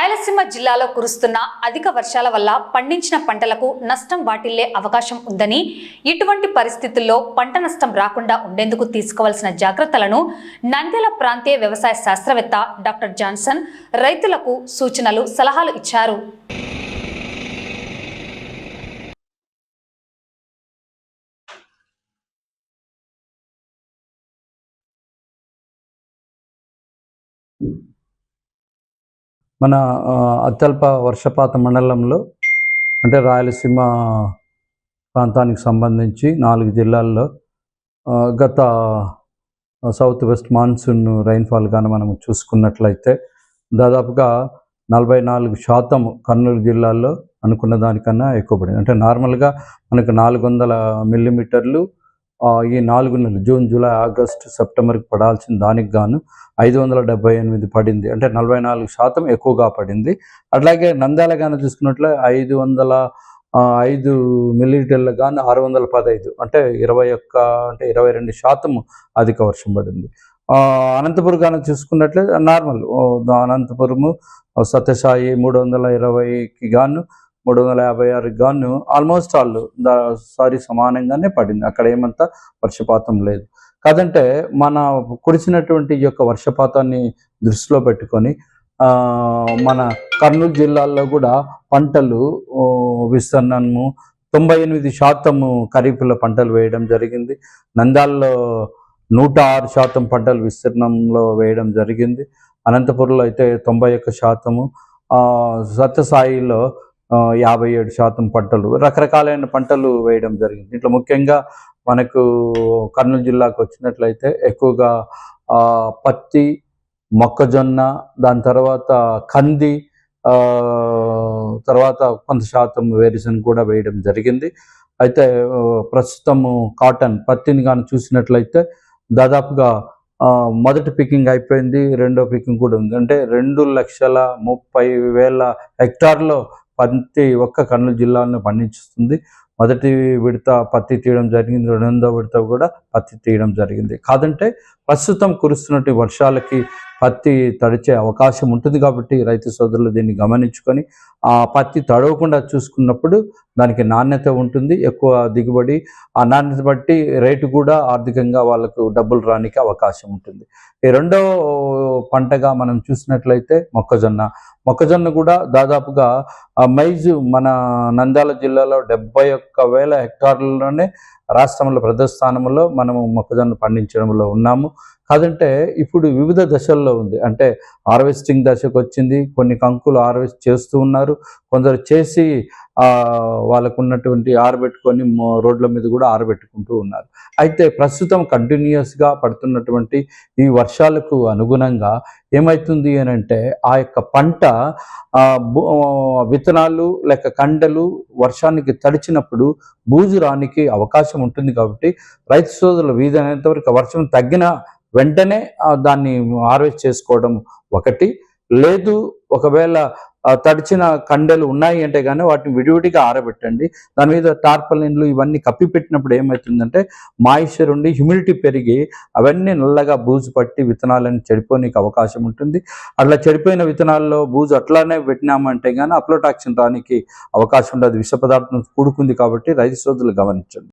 రాయలసీమ జిల్లాలో కురుస్తున్న అధిక వర్షాల వల్ల పండించిన పంటలకు నష్టం వాటిల్లే అవకాశం ఉందని ఇటువంటి పరిస్థితుల్లో పంట నష్టం రాకుండా ఉండేందుకు తీసుకోవాల్సిన జాగ్రత్తలను నంద్యాల ప్రాంతీయ వ్యవసాయ శాస్త్రవేత్త డాక్టర్ జాన్సన్ రైతులకు సూచనలు సలహాలు ఇచ్చారు. మన అత్యల్ప వర్షపాత మండలంలో అంటే రాయలసీమ ప్రాంతానికి సంబంధించి నాలుగు జిల్లాల్లో గత సౌత్ వెస్ట్ మాన్సూన్ రైన్ఫాల్ కానీ మనం చూసుకున్నట్లయితే దాదాపుగా నలభై నాలుగు శాతం కర్నూలు జిల్లాల్లో అనుకున్న దానికన్నా ఎక్కువ పడింది. అంటే నార్మల్గా మనకు నాలుగు వందల మిల్లీమీటర్లు ఈ నాలుగు నెలలు జూన్ జూలై ఆగస్టు సెప్టెంబర్కి పడాల్సిన దానికి గాను ఐదు వందల డెబ్బై ఎనిమిది పడింది. అంటే నలభై నాలుగు శాతం ఎక్కువగా పడింది. అట్లాగే నంద్యాల గాను చూసుకున్నట్లే ఐదు వందల ఐదు మిల్లీటర్ల కానీ ఆరు వందల పదహైదు అంటే ఇరవై ఒక్క అంటే ఇరవై రెండు శాతం అధిక వర్షం పడింది. అనంతపురం కానీ చూసుకున్నట్లే నార్మల్ అనంతపురము సత్యసాయి మూడు వందల ఇరవైకి గాను మూడు వందల యాభై ఆరుకి గాను ఆల్మోస్ట్ ఆల్ సారీ సమానంగానే పడింది. అక్కడ ఏమంతా వర్షపాతం లేదు. కాదంటే మన కురిసినటువంటి ఈ యొక్క వర్షపాతాన్ని దృష్టిలో పెట్టుకొని మన కర్నూలు జిల్లాలో కూడా పంటలు విస్తరణము విస్తీర్ణము తొంభై ఎనిమిది శాతము ఖరీఫ్లో పంటలు వేయడం జరిగింది. నంద్యాలలో నూట ఆరు శాతం పంటలు విస్తీర్ణంలో వేయడం జరిగింది. అనంతపురంలో అయితే తొంభై ఒక్క శాతము. సత్యసాయిలో యాభై ఏడు శాతం పంటలు రకరకాలైన పంటలు వేయడం జరిగింది. దీంట్లో ముఖ్యంగా మనకు కర్నూలు జిల్లాకు వచ్చినట్లయితే ఎక్కువగా పత్తి మొక్కజొన్న దాని తర్వాత కంది తర్వాత కొంత శాతం వేరుశనగ కూడా వేయడం జరిగింది. అయితే ప్రస్తుతము కాటన్ పత్తిని కానీ చూసినట్లయితే దాదాపుగా మొదటి పికింగ్ అయిపోయింది రెండో పికింగ్ కూడా ఉంది. అంటే రెండు లక్షల ముప్పై వేల హెక్టార్లో పత్తి ఒక్క కర్నూలు జిల్లాను పండించుతుంది. మొదటి విడత పత్తి తీయడం జరిగింది. రెండవ విడత కూడా పత్తి తీయడం జరిగింది. కాదంటే ప్రస్తుతం కురుస్తున్నటువంటి వర్షాలకి పత్తి తడిచే అవకాశం ఉంటుంది కాబట్టి రైతు సోదరులు దీన్ని గమనించుకొని ఆ పత్తి తడవకుండా చూసుకున్నప్పుడు దానికి నాణ్యత ఉంటుంది ఎక్కువ దిగుబడి. ఆ నాణ్యత బట్టి రేటు కూడా ఆర్థికంగా వాళ్ళకు డబ్బులు రానికి అవకాశం ఉంటుంది. ఈ రెండో పంటగా మనం చూసినట్లయితే మొక్కజొన్న. మొక్కజొన్న కూడా దాదాపుగా మైజు మన నంద్యాల జిల్లాలో డెబ్బై ఒక్క వేల హెక్టార్లలోనే రాష్ట్రంలో ప్రథమ స్థానంలో మనము మొక్కజొన్న పండించడంలో ఉన్నాము. కాదంటే ఇప్పుడు వివిధ దశల్లో ఉంది. అంటే హార్వెస్టింగ్ దశకు వచ్చింది. కొన్ని కంకులు హార్వెస్ట్ చేస్తూ ఉన్నారు. కొందరు చేసి వాళ్ళకున్నటువంటి వాళ్ళకు ఉన్నటువంటి ఆరబెట్టుకొని రోడ్ల మీద కూడా ఆరబెట్టుకుంటూ ఉన్నారు. అయితే ప్రస్తుతం కంటిన్యూస్గా పడుతున్నటువంటి ఈ వర్షాలకు అనుగుణంగా ఏమవుతుంది అని అంటే ఆ యొక్క పంట విత్తనాలు లేక కండలు వర్షానికి తడిచినప్పుడు బూజు రానికి అవకాశం ఉంటుంది కాబట్టి రైతు సోదరులు వీధి వరకు వర్షం తగ్గిన వెంటనే దాన్ని హార్వెస్ట్ చేసుకోవడం ఒకటి. లేదు ఒకవేళ తడిచిన కండెలు ఉన్నాయి అంటే కానీ వాటిని విడివిడిగా ఆరబెట్టండి. దాని మీద టార్పలిన్లు ఇవన్నీ కప్పి పెట్టినప్పుడు ఏమవుతుందంటే మాయిశ్చర్ ఉండి హ్యూమిడిటీ పెరిగి అవన్నీ నల్లగా బూజు పట్టి విత్తనాలను చెడిపోనికి అవకాశం ఉంటుంది. అట్లా చెడిపోయిన విత్తనాల్లో బూజు అట్లానే పెట్టినామంటే కానీ అప్లోటాక్సిన్ రానికి అవకాశం ఉండదు. విష పదార్థం కూడుకుంది కాబట్టి రైతు సోదరులు గమనించండి.